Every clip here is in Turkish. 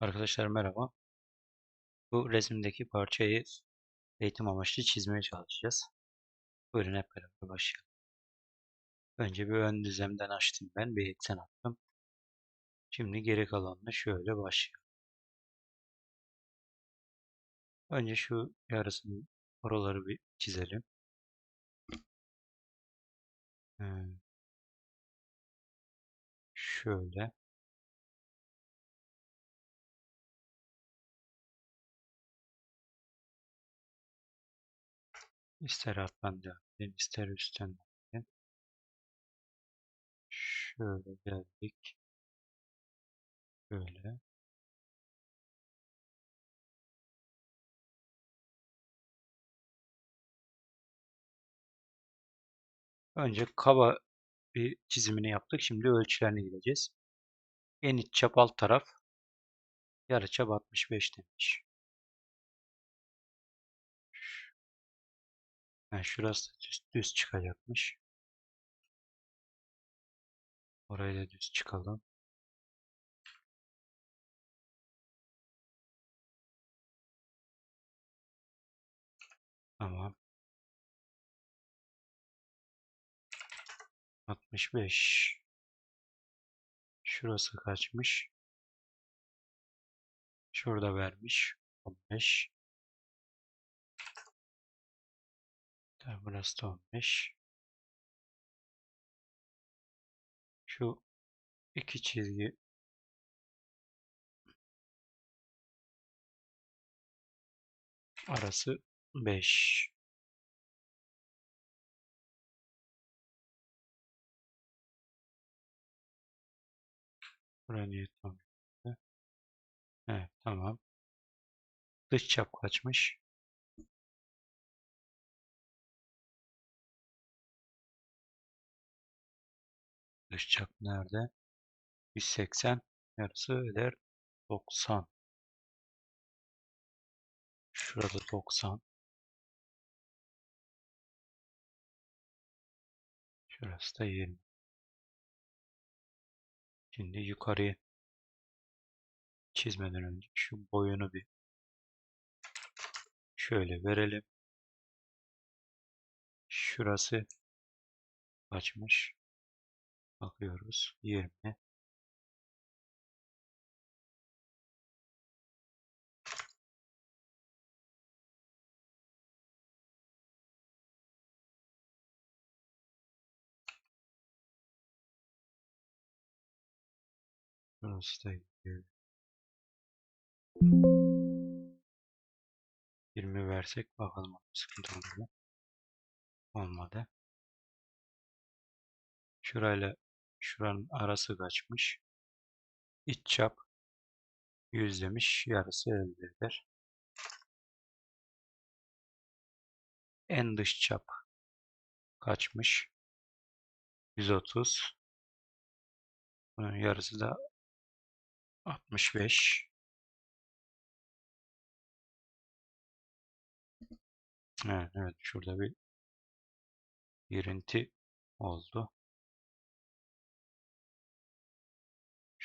Arkadaşlar merhaba. Bu resimdeki parçayı eğitim amaçlı çizmeye çalışacağız. Buyurun hep beraber başlayalım. Önce bir ön düzlemden açtım ben. Bir eksen attım. Şimdi geri kalanını şöyle başlayalım. Önce şu yarısını oraları bir çizelim. Hmm. Şöyle. İster alttan devam edelim, ister üstten devam. Şöyle geldik. Böyle. Önce kaba bir çizimini yaptık. Şimdi ölçülerine gideceğiz. En iç çap alt taraf yarıçap 65 demiş. Yani şurası düz, düz çıkacakmış. Orayı da düz çıkalım. Tamam. 65. Şurası kaçmış? Şurada vermiş. 15. Tabii burası da 15. Şu iki çizgi arası 5. Buraya niye tam? Evet tamam. Dış çap kaçmış? Çap nerede? 180 yarısı eder 90. Şurada 90. Şurası da 20. Şimdi yukarıya çizmeden önce şu boyunu bir şöyle verelim. Şurası kaçmış? Bakıyoruz. 20. Burası da 20. 20 versek bakalım sıkıntı olur mu? Olmadı. Şurayla şuranın arası kaçmış? İç çap 100 demiş. Yarısı elde eder. En dış çap kaçmış? 130. Bunun yarısı da 65. Evet, evet şurada bir girinti oldu.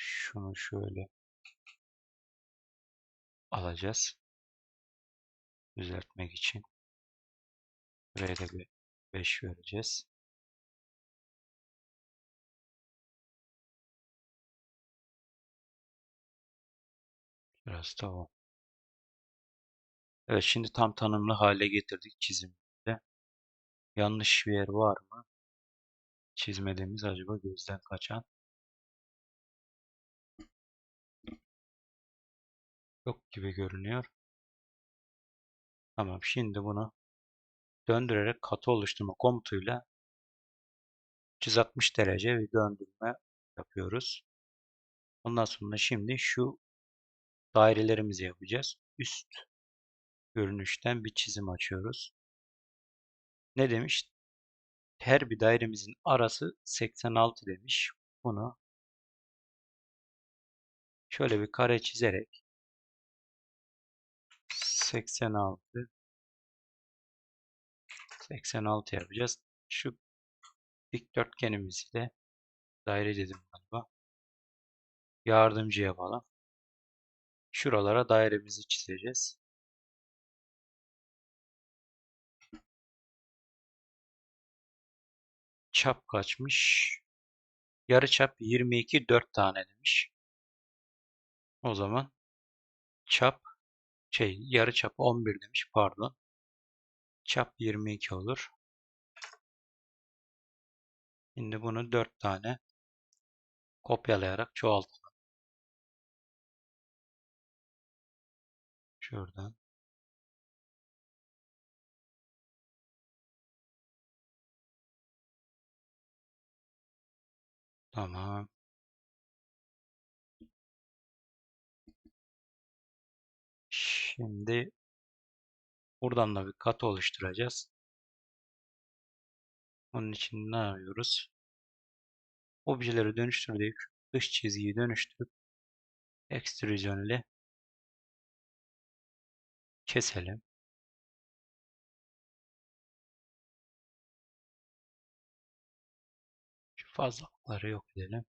Şunu şöyle alacağız. Düzeltmek için. Buraya da bir 5 vereceğiz. Biraz da o. Evet şimdi tam tanımlı hale getirdik çizimde. Yanlış bir yer var mı? Çizmediğimiz acaba gözden kaçan? Yok gibi görünüyor. Tamam şimdi bunu döndürerek katı oluşturma komutuyla 360 derece bir döndürme yapıyoruz. Ondan sonra şimdi şu dairelerimizi yapacağız. Üst görünüşten bir çizim açıyoruz. Ne demiş? Her bir dairemizin arası 86 demiş. Bunu şöyle bir kare çizerek 86 86 yapacağız. Şu dikdörtgenimizi de daire dedim galiba. Yardımcı yapalım. Şuralara dairemizi çizeceğiz. Çap kaçmış? Yarı çap 22 4 tane demiş. O zaman çap şey yarı çap 11 demiş pardon. Çap 22 olur. Şimdi bunu 4 tane kopyalayarak çoğaltalım. Şuradan. Tamam. Şimdi buradan da bir kat oluşturacağız. Onun için ne yapıyoruz? Objeleri dönüştürdük. Dış çizgiyi dönüştürüp ekstrüzyon ile keselim. Şu fazlalıkları yok edelim.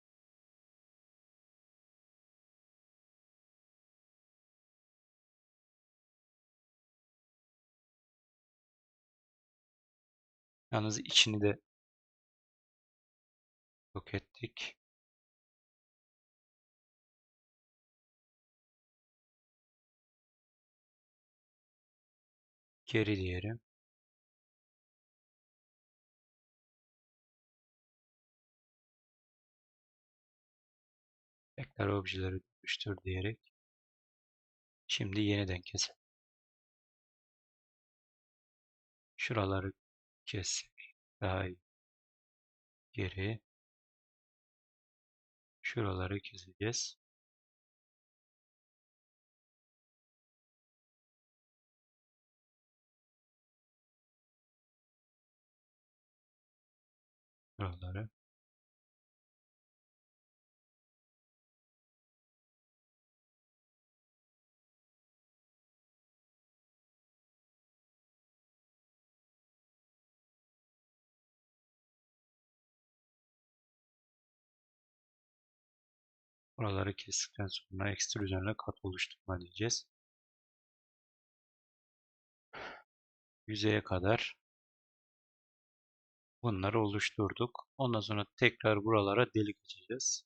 Yalnız içini de yok ettik. Geri diyelim. Tekrar objeleri dönüştür diyerek. Şimdi yeniden keselim. Şuraları kessek daha iyi. Geri. Şuraları keseceğiz. Şuraları. Buraları kestikten sonra ekstrüzyonla kat oluşturma diyeceğiz. Yüzeye kadar bunları oluşturduk. Ondan sonra tekrar buralara delik açacağız.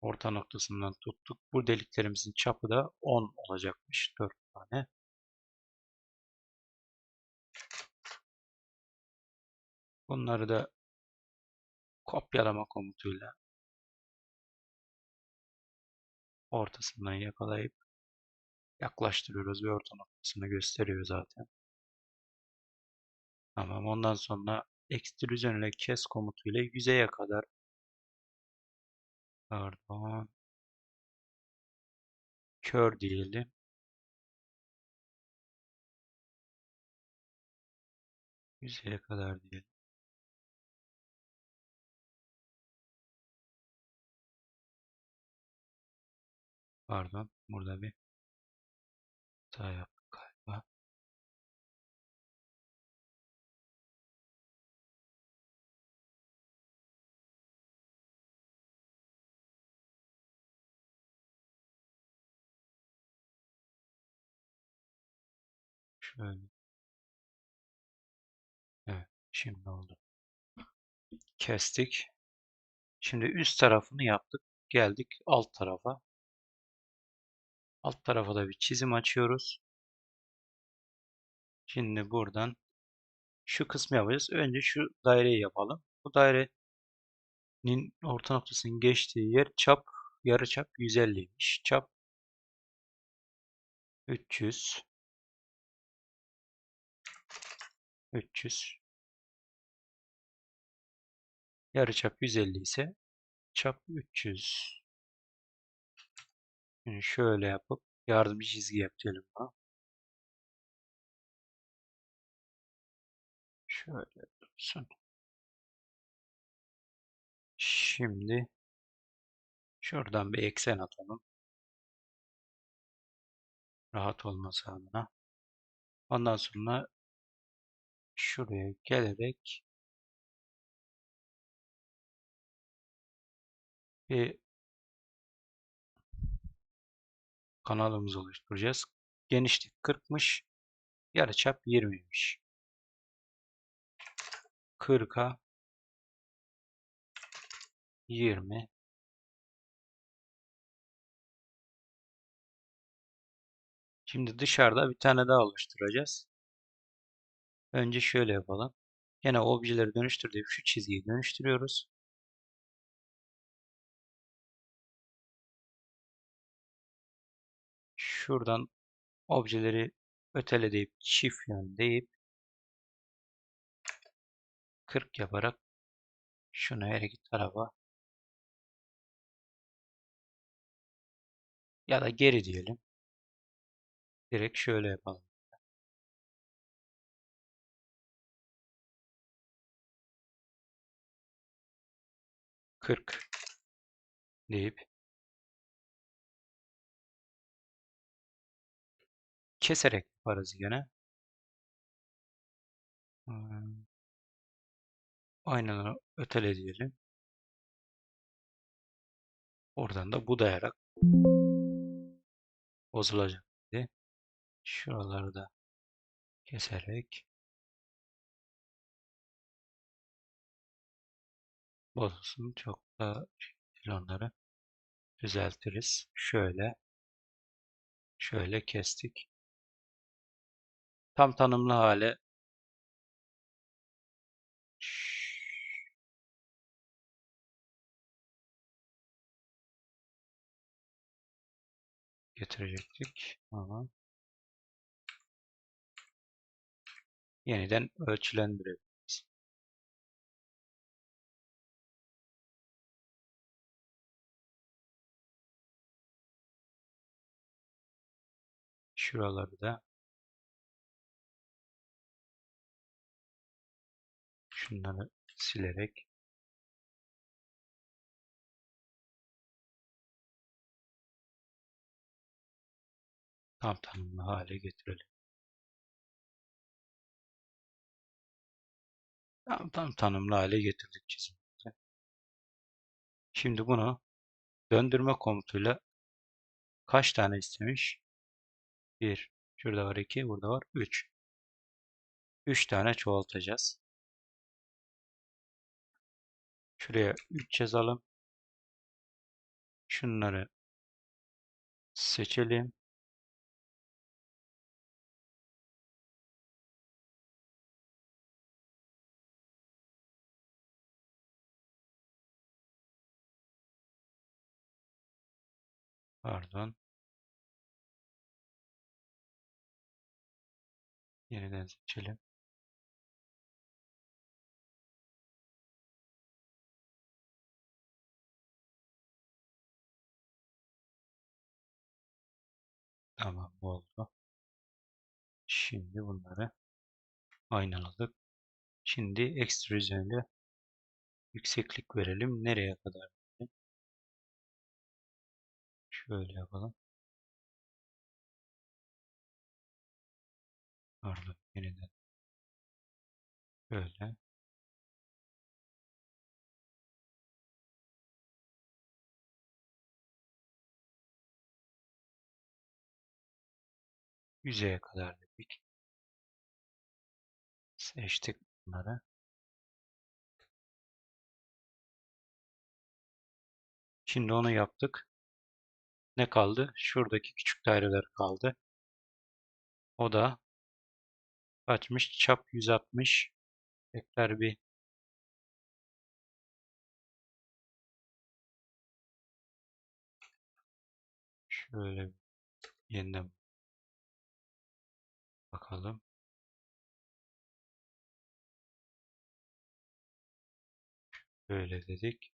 Orta noktasından tuttuk. Bu deliklerimizin çapı da 10 olacakmış. 4 tane. Bunları da kopyalama komutuyla ortasından yakalayıp yaklaştırıyoruz ve orta noktasını gösteriyor zaten. Tamam ondan sonra ekstrüzyon ile kes komutuyla yüzeye kadar pardon kör diyelim. Yüzeye kadar diyelim. Pardon burada bir hata yaptık galiba. Şöyle. Evet şimdi oldu. Kestik. Şimdi üst tarafını yaptık. Geldik alt tarafa. Alt tarafa da bir çizim açıyoruz. Şimdi buradan şu kısmı yapacağız. Önce şu daireyi yapalım. Bu dairenin orta noktasının geçtiği yer çap yarı çap 150'ymiş. Çap 300 300 yarı çap 150 ise çap 300 yani şöyle yapıp yardımcı çizgi yapalım buna. Şöyle dursun. Şimdi şuradan bir eksen atalım. Rahat olması adına. Ondan sonra şuraya gelerek bir kanalımızı oluşturacağız. Genişlik 40'mış. Yarıçap 20'ymiş. 40'a 20 Şimdi dışarıda bir tane daha oluşturacağız. Önce şöyle yapalım. Yine objeleri dönüştürdük. Şu çizgiyi dönüştürüyoruz. Şuradan objeleri ötele deyip çift yön deyip 40 yaparak şunu her iki tarafa ya da geri diyelim. Direkt şöyle yapalım. Kırk deyip keserek yaparız gene. Aynen ötele diyelim. Oradan da budayarak bozulacak diye. Şuraları da keserek bozulsun. Çok da onları düzeltiriz. Şöyle şöyle kestik. Tam tanımlı hale getirecektik. Ama yeniden ölçülendirebiliriz. Şuraları da şunları silerek tam tanımlı hale getirelim. Tam, tam tanımlı hale getirdik çizimimizi. Şimdi bunu döndürme komutuyla kaç tane istemiş? 1. Şurada var 2. Burada var 3. 3 tane çoğaltacağız. Şuraya 3 yazalım. Şunları seçelim. Pardon. Yeniden seçelim. Oldu. Şimdi bunları aynaladık. Şimdi ekstrüzyonda yükseklik verelim. Nereye kadar? Şöyle yapalım. Pardon yeniden. Böyle. Yüzeye kadar dedik. Seçtik bunları. Şimdi onu yaptık. Ne kaldı? Şuradaki küçük daireler kaldı. O da kaçmış? Çap 160. Tekrar bir şöyle yeniden bakalım. Böyle dedik.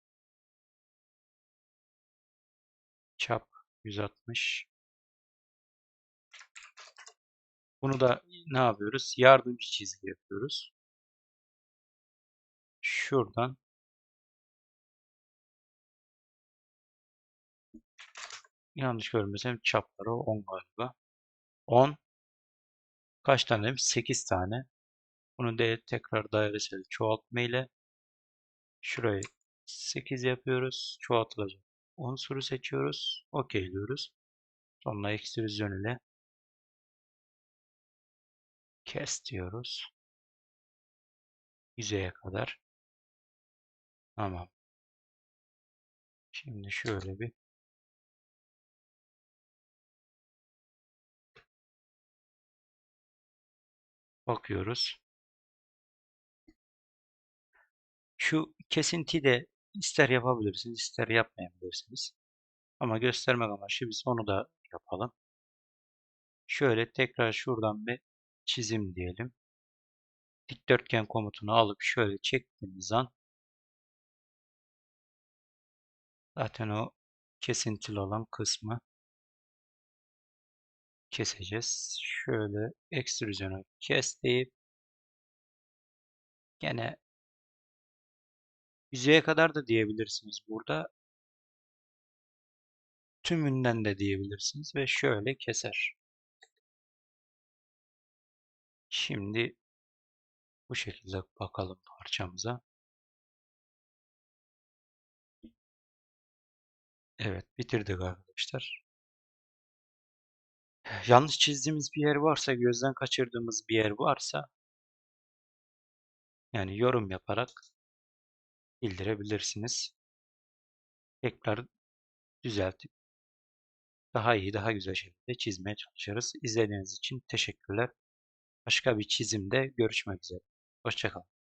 Çap 160. Bunu da ne yapıyoruz? Yardımcı çizgi yapıyoruz. Şuradan yanlış görmesem çapları 10 galiba. 10 kaç tane demiş? 8 tane. Bunu de tekrar dairesel çoğaltma ile şurayı 8 yapıyoruz. Çoğaltılacak unsuru seçiyoruz. OK diyoruz. Sonra ekstrüzyon ile kes diyoruz. Yüzeye kadar. Tamam. Şimdi şöyle bir bakıyoruz. Şu kesinti de ister yapabilirsiniz, ister yapmayabilirsiniz. Ama göstermek amaçlı biz onu da yapalım. Şöyle tekrar şuradan bir çizim diyelim. Dikdörtgen komutunu alıp şöyle çektiğimiz an zaten o kesintili olan kısmı keseceğiz. Şöyle ekstrüzyonu kes deyip gene yüzeye kadar da diyebilirsiniz burada. Tümünden de diyebilirsiniz ve şöyle keser. Şimdi bu şekilde bakalım parçamıza. Evet bitirdik arkadaşlar. Yanlış çizdiğimiz bir yer varsa, gözden kaçırdığımız bir yer varsa yani yorum yaparak bildirebilirsiniz. Tekrar düzeltip daha iyi, daha güzel şekilde çizmeye çalışırız. İzlediğiniz için teşekkürler. Başka bir çizimde görüşmek üzere. Hoşçakalın.